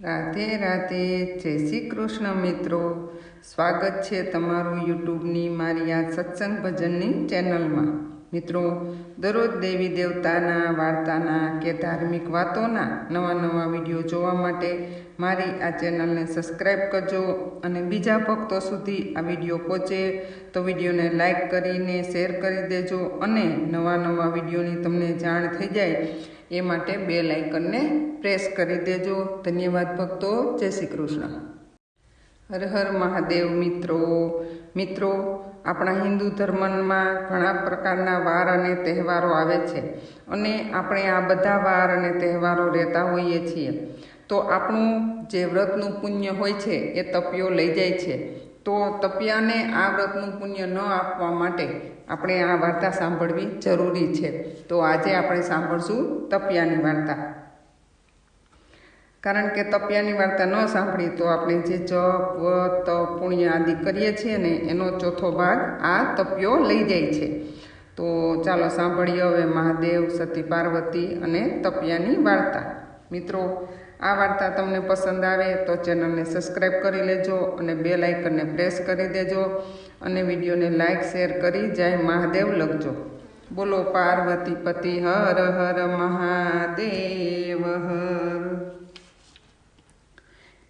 રાધે રાધે, જય શ્રી કૃષ્ણ મિત્રો. સ્વાગત છે તમારું યુટ્યુબની મારી આ સત્સંગ ભજનની ચેનલમાં. મિત્રો, દરરોજ દેવી દેવતાના વાર્તાના કે ધાર્મિક વાતોના નવા નવા વીડિયો જોવા માટે મારી આ ચેનલને સબસ્ક્રાઈબ કરજો અને બીજા ભક્તો સુધી આ વીડિયો પહોંચે તો વિડીયોને લાઈક કરીને શેર કરી દેજો અને નવા નવા વિડીયોની તમને જાણ થઈ જાય એ માટે બે લાઇકનને પ્રેસ કરી દેજો. ધન્યવાદ ભક્તો. જય શ્રી કૃષ્ણ. હર હર મહાદેવ મિત્રો. મિત્રો આપણા હિન્દુ ધર્મમાં ઘણા પ્રકારના વાર અને તહેવારો આવે છે. અને આપણે આ બધા વાર અને તહેવારો રહેતા હોઈએ છીએ. તો આપણું જે વ્રતનું પુણ્ય હોય છે, એ તપિયો લઈ જાય છે. તો તપિયાને આ વ્રતનું પુણ્ય ન આપવા માટે આપણે આ વાર્તા સાંભળવી જરૂરી છે. તો આજે આપણે સાંભળશું તપિયાની વાર્તા. કારણ કે તપિયાની વાર્તા ન સાંભળી તો આપણે જે જપ, વત પુણ્ય આદિ કરીએ છીએ ને, એનો ચોથો ભાગ આ તપિયો લઈ જાય છે. તો ચાલો સાંભળીએ હવે મહાદેવ, સતી પાર્વતી અને તપિયાની વાર્તા. મિત્રો, આ વાર્તા તમને પસંદ આવે તો ચેનલને સબસ્ક્રાઈબ કરી લેજો અને બે લાઇકનને પ્રેસ કરી દેજો અને વિડીયોને લાઇક, શેર કરી જય મહાદેવ લખજો. બોલો પાર્વતી પતિ હર હર મહાદેવ હર.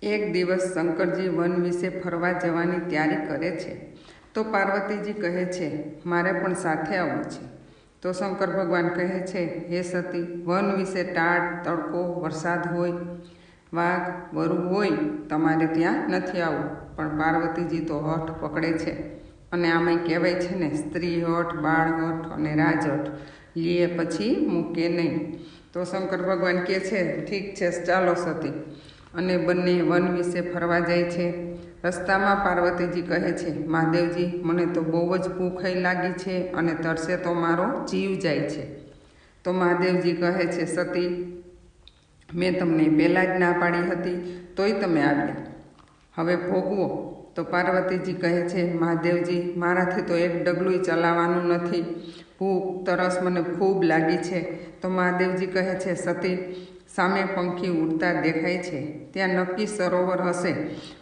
એક દિવસ શંકરજી વન વિશે ફરવા જવાની તૈયારી કરે છે. તો પાર્વતીજી કહે છે, મારે પણ સાથે આવવું છે. તો શંકર ભગવાન કહે છે, હે સતી, વન વિશે ટાટ તડકો, વરસાદ હોય, વાઘ, વરુ હોય, તમારે ત્યાં નથી આવવું. પણ પાર્વતીજી તો હઠ પકડે છે અને આમાં કહેવાય છે ને, સ્ત્રી હઠ, બાળ હઠ અને રાજહઠ લીએ પછી મૂકે નહીં. તો શંકર ભગવાન કહે છે, ઠીક છે, ચાલો સતી. અને બંને વન વિશે ફરવા જાય છે. રસ્તામાં પાર્વતીજી કહે છે, મહાદેવજી, મને તો બહુ જ ભૂખાઈ લાગી છે અને તરસે તો મારો જીવ જાય છે. તો મહાદેવજી કહે છે, સતી, મેં તમને પહેલાં જ ના પાડી હતી, તોય તમે આવ્યા હવે ભોગવો. તો પાર્વતીજી કહે છે, મહાદેવજી, મારાથી તો એક ડગલું ચલાવવાનું નથી. ભૂખ, તરસ મને ખૂબ લાગી છે. તો મહાદેવજી કહે છે, સતી, સામે પંખી ઉડતા દેખાય છે. ત્યાં નક્કી સરોવર હશે.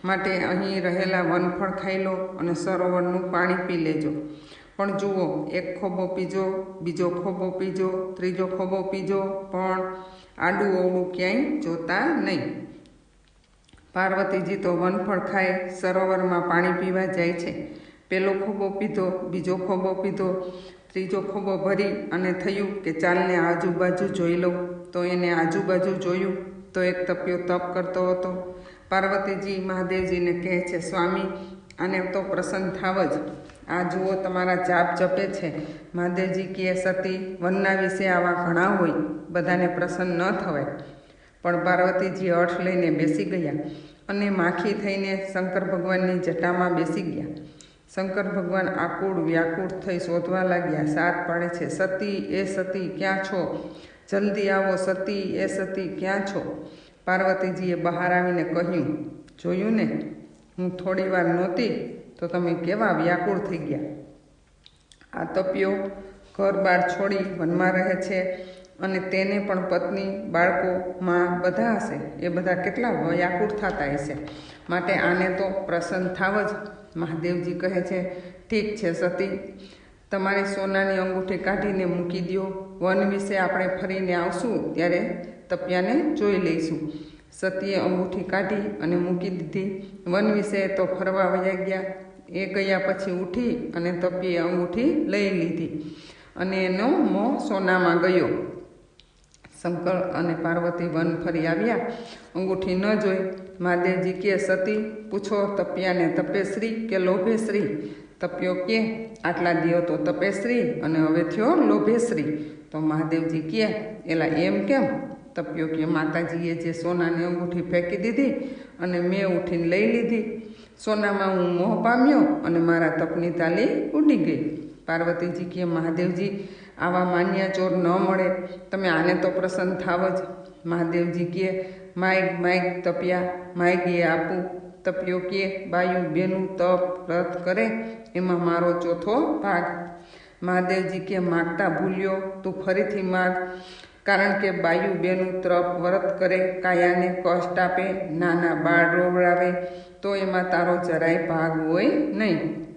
માટે અહીં રહેલા વનફળ ખાઈ લો અને સરોવરનું પાણી પી લેજો. પણ જુઓ, એક ખોબો પીજો, બીજો ખોબો પીજો, ત્રીજો ખોબો પીજો. પણ આડું ઓવડું ક્યાંય જોતા નહીં. પાર્વતીજી તો વનફળ ખાઈ સરોવરમાં પાણી પીવા જાય છે. પેલો ખોબો પીધો, બીજો ખોબો પીધો. ત્રીજો ખોબો ભરી અને થયું કે ચાલને આજુબાજુ જોઈ લઉં તો એને આજુબાજુ જોયું તો એક તપિયો તપ કરતો હતો. પાર્વતીજી મહાદેવજીને કહે છે, સ્વામી, આને તો પ્રસન્ન થાવ જ. આ જુઓ, તમારા જાપ જપે છે. મહાદેવજી કહે, સતી, વનના વિશે આવા ઘણા હોય, બધાને પ્રસન્ન ન થવાય. પણ પાર્વતીજી અર્થ લઈને બેસી ગયા અને માખી થઈને શંકર ભગવાનની જટામાં બેસી ગયા. શંકર ભગવાન આકુળ વ્યાકુળ થઈ શોધવા લાગ્યા સાત પાડે છે, સતી એ સતી, ક્યાં છો? જલ્દી આવો, સતી એ સતી, ક્યાં છો? પાર્વતીજીએ બહાર આવીને કહ્યું, જોયું ને, હું થોડી વાર નહોતી તો તમે કેવા વ્યાકુળ થઈ ગયા? આ તપ્યો ઘર બાર છોડી વનમાં રહે છે અને તેને પણ પત્ની, બાળકો, માં બધા હશે. એ બધા કેટલા વ્યાકુળ થતા હશે? માટે આને તો પ્રસન્ન થાવ જ મહાદેવજી કહે છે, ઠીક છે સતી, તમારી સોનાની અંગૂઠી કાઢીને મૂકી દો વન વિશે આપણે ફરીને આવશું ત્યારે તપિયાને જોઈ લઈશું. સતીએ અંગૂઠી કાઢી અને મૂકી દીધી. વન વિશે તો ફરવા વયા ગયા. એ ગયા પછી ઉઠી અને તપીએ અંગૂઠી લઈ લીધી અને એનો મોં સોનામાં ગયો. શંકર અને પાર્વતી વન ફરી આવ્યા. અંગૂઠી ન જોઈ. મહાદેવજી કે, સતી, પૂછો તપ્યાને, તપેશ્રી કે લોભેશ્રી? તપ્યો કે, આટલા દિયો તો તપેશ્રી અને હવે થયો લોભેશ્રી. તો મહાદેવજી કે, એલા એમ કેમ? તપ્યો કે, માતાજીએ જે સોનાની અંગૂઠી ફેંકી દીધી અને મેં ઉઠીને લઈ લીધી. સોનામાં હું મોહ પામ્યો અને મારા તપની તાલી ઉડી ગઈ. પાર્વતીજી કે, મહાદેવજી આવા માન્ય ચોર ન મળે. તમે આને તો પ્રસન્ન થાવ જ. મહાદેવજી કે માઇક માઇક તપ્યા માઇકીએ આપું. તપ્યો કે બાયું, બેનું, તપ, વ્રત કરે, એમાં મારો ચોથો ભાગ. મહાદેવજી કે માગતા ભૂલ્યો, તું ફરીથી માગ. કારણ કે બાયુ, બેનું, તપ, વ્રત કરે, કાયાને કષ્ટ આપે, નાના બાળ રોવડાવે, તો એમાં તારો જરાય ભાગ હોય નહીં.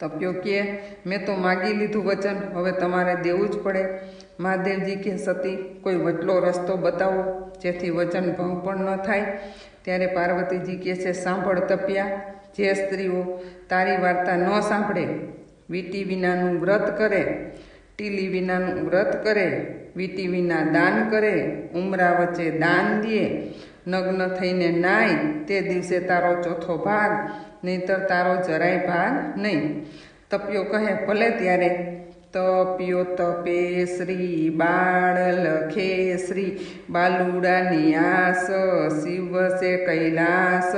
તપ્યો કે, મેં તો માગી લીધું વચન, હવે તમારે દેવું જ પડે. મહાદેવજી કે, સતી, કોઈ વટલો રસ્તો બતાવો, જેથી વચન ભંગ પણ ન થાય. ત્યારે પાર્વતીજી કહે છે, સાંભળ તપ્યા, જે સ્ત્રીઓ તારી વાર્તા ન સાંભળે, વીટી વિનાનું વ્રત કરે, ટીલી વિનાનું વ્રત કરે, વીટી વિના દાન કરે, ઉમરા વચ્ચે દાન દે, નગ્ન થઈને નાય, તે દિવસે તારો ચોથો ભાગ નહીતર તારો જરાય ભાગ નહીં. તપ્યો કહે, ભલે ત્યારે. તપ્યો તપે શ્રી બાળ લખે શ્રી બાલુડાની આસ, શિવ છે કૈલાસ.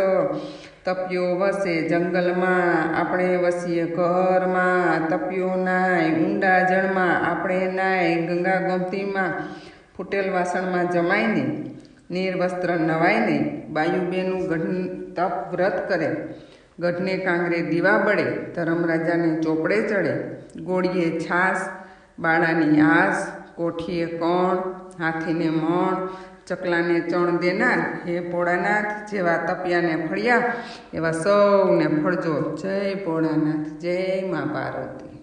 તપ્યો વસે જંગલમાં, આપણે વસીએ ઘરમાં. તપ્યો નાય ઊંડા જળમાં, આપણે નાય ગંગા ગમતીમાં. ફૂટેલ વાસણમાં જમાઈને નિર્વસ્ત્ર નવાઈને બાયુબેનું ગઢ તપ વ્રત કરે. ગઢને કાંગરે દીવા બળે ધર્મરાજાને ચોપડે ચડે. ગોળીએ છાસ બાળાની આસ, કોઠીએ કોણ, હાથીને મણ, ચકલાને ચણ દેનાર, હે પોળાનાથ જેવા તપિયાને ફળ્યા, એવા સૌને ફળજો. જય પોળાનાથ જય મા પાર્વતી.